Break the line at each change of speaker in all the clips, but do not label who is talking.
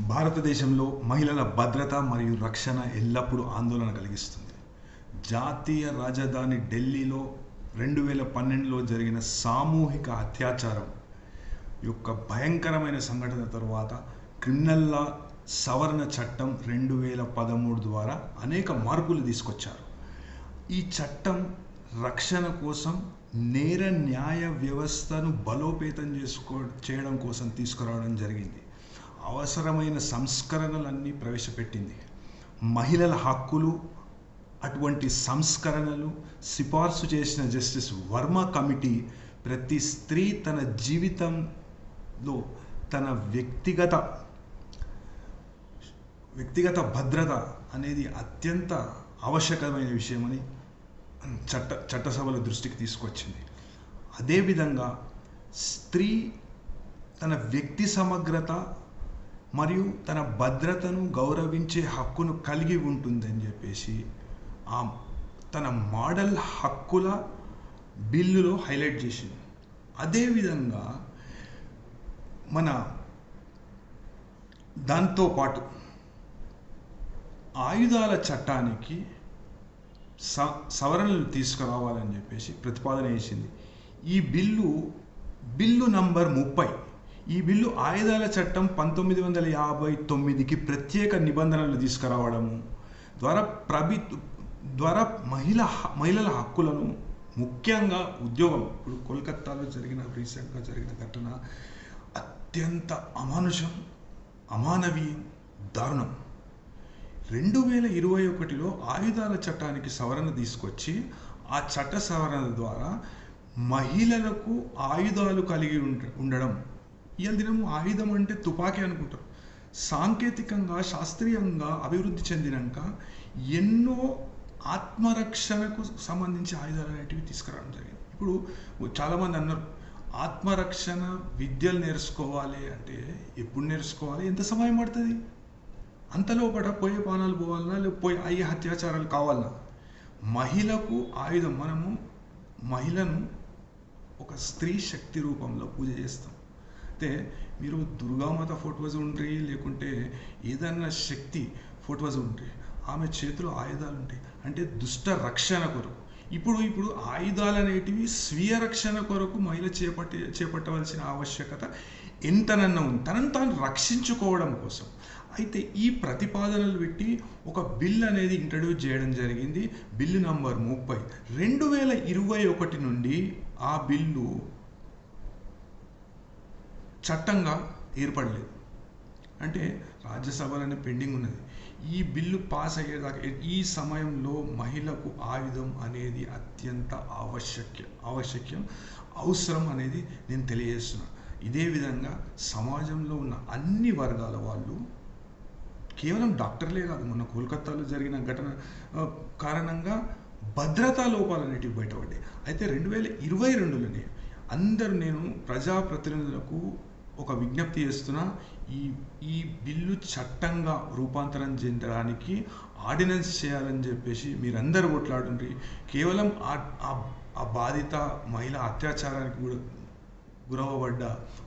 భారతదేశంలో మహిళల భద్రత మరియు రక్షణ ఎల్లప్పుడూ ఆందోళన కలిగిస్తుంది. జాతీయ రాజధాని ఢిల్లీలో రెండు వేల పన్నెండులో జరిగిన సామూహిక అత్యాచారం యొక్క భయంకరమైన సంఘటన తర్వాత క్రిమినల్ లా సవరణ చట్టం రెండు వేల పదమూడు ద్వారా అనేక మార్పులు తీసుకొచ్చారు. ఈ చట్టం రక్షణ కోసం నేర న్యాయ వ్యవస్థను బలోపేతం చేసుకో చేయడం కోసం తీసుకురావడం జరిగింది. అవసరమైన సంస్కరణలన్నీ ప్రవేశపెట్టింది. మహిళల హక్కులు అటువంటి సంస్కరణలు సిఫార్సు చేసిన జస్టిస్ వర్మ కమిటీ ప్రతి స్త్రీ తన జీవితంలో తన వ్యక్తిగత వ్యక్తిగత భద్రత అనేది అత్యంత ఆవశ్యకమైన విషయమని చట్ట చట్టసభల దృష్టికి తీసుకొచ్చింది. అదేవిధంగా స్త్రీ తన వ్యక్తి సమగ్రత మరియు తన భద్రతను గౌరవించే హక్కును కలిగి ఉంటుందని చెప్పేసి ఆ తన మోడల్ హక్కుల బిల్లులో హైలైట్ చేసింది. అదేవిధంగా మన దాంతోపాటు ఆయుధాల చట్టానికి స సవరణలు తీసుకురావాలని చెప్పేసి ప్రతిపాదన చేసింది. ఈ బిల్లు బిల్లు నంబర్ ముప్పై ఈ బిల్లు ఆయుధాల చట్టం పంతొమ్మిది వందల యాభై తొమ్మిదికి ప్రత్యేక నిబంధనలు తీసుకురావడము ద్వారా ప్రభి ద్వారా మహిళ మహిళల హక్కులను ముఖ్యంగా ఉద్యోగం ఇప్పుడు కోల్కత్తాలో జరిగిన రీసెంట్గా జరిగిన ఘటన అత్యంత అమానుషం అమానవీయం దారుణం. రెండు వేల ఇరవై ఒకటిలో ఆయుధాల చట్టానికి సవరణ తీసుకొచ్చి ఆ చట్ట సవరణ ద్వారా మహిళలకు ఆయుధాలు కలిగి ఉండడం ఇవాళ దినము ఆయుధం అంటే తుపాకీ అనుకుంటారు. సాంకేతికంగా శాస్త్రీయంగా అభివృద్ధి చెందినాక ఎన్నో ఆత్మరక్షణకు సంబంధించి ఆయుధాలు అనేటివి తీసుకురావడం జరిగింది. ఇప్పుడు చాలామంది అన్నారు ఆత్మరక్షణ విద్యలు నేర్చుకోవాలి అంటే ఎప్పుడు నేర్చుకోవాలి? ఎంత సమయం పడుతుంది? అంతలోపట పోయే పానాలు పోవాలన్నా లేకపోతే పోయి అయ్యే అత్యాచారాలు కావాలన్నా మహిళకు ఆయుధం మనము మహిళను ఒక స్త్రీ శక్తి రూపంలో పూజ చేస్తాం. అయితే మీరు దుర్గామాత ఫోటోస్ ఉండ్రి లేకుంటే ఏదన్నా శక్తి ఫోటోస్ ఉండ్రి. ఆమె చేతిలో ఆయుధాలు ఉంటాయి అంటే దుష్ట రక్షణ కొరకు. ఇప్పుడు ఇప్పుడు ఆయుధాలు అనేటివి స్వీయ రక్షణ కొరకు మహిళ చేపట్టి చేపట్టవలసిన ఆవశ్యకత ఎంతనన్నా ఉంది. తనను తాను రక్షించుకోవడం కోసం. అయితే ఈ ప్రతిపాదనలు పెట్టి ఒక బిల్ అనేది ఇంట్రడ్యూస్ చేయడం జరిగింది. బిల్లు నంబర్ ముప్పై. రెండు వేల ఇరవై ఒకటి నుండి ఆ బిల్లు చట్టంగా ఏర్పడలేదు. అంటే రాజ్యసభలోనే పెండింగ్ ఉన్నది. ఈ బిల్లు పాస్ అయ్యేదాకా ఈ సమయంలో మహిళకు ఆయుధం అనేది అత్యంత ఆవశ్యక ఆవశ్యకం అవసరం అనేది నేను తెలియజేస్తున్నాను ఇదే విధంగా సమాజంలో ఉన్న అన్ని వర్గాల వాళ్ళు కేవలం డాక్టర్లే కాదు మొన్న కోల్కతాలో జరిగిన ఘటన కారణంగా భద్రతా లోపాలు అనేటివి బయటపడ్డాయి. అయితే రెండు వేల ఇరవై రెండులోనే అందరూ నేను ప్రజాప్రతినిధులకు ఒక విజ్ఞప్తి చేస్తున్నా. ఈ ఈ బిల్లు చట్టంగా రూపాంతరం చెందడానికి ఆర్డినెన్స్ చేయాలని చెప్పేసి మీరందరూ కొట్లాడుండ్రి. కేవలం ఆ బాధిత మహిళ అత్యాచారానికి కూడా గురవబడ్డ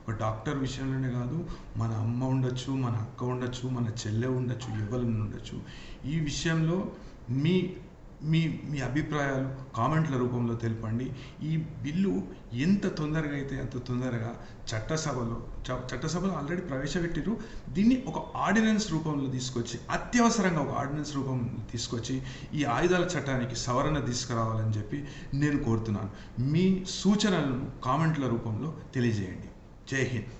ఒక డాక్టర్ విషయంలోనే కాదు మన అమ్మ ఉండొచ్చు మన అక్క ఉండొచ్చు మన చెల్లె ఉండొచ్చు ఎవరైనా ఉండొచ్చు. ఈ విషయంలో మీ మీ మీ అభిప్రాయాలు కామెంట్ల రూపంలో తెలపండి. ఈ బిల్లు ఎంత తొందరగా అయితే అంత తొందరగా చట్టసభలో చట్టసభలో ఆల్రెడీ ప్రవేశపెట్టిరు దీన్ని ఒక ఆర్డినెన్స్ రూపంలో తీసుకొచ్చి అత్యవసరంగా ఒక ఆర్డినెన్స్ రూపంలో తీసుకొచ్చి ఈ ఆయుధాల చట్టానికి సవరణ తీసుకురావాలని చెప్పి నేను కోరుతున్నాను. మీ సూచనలను కామెంట్ల రూపంలో తెలియజేయండి. జై హింద్.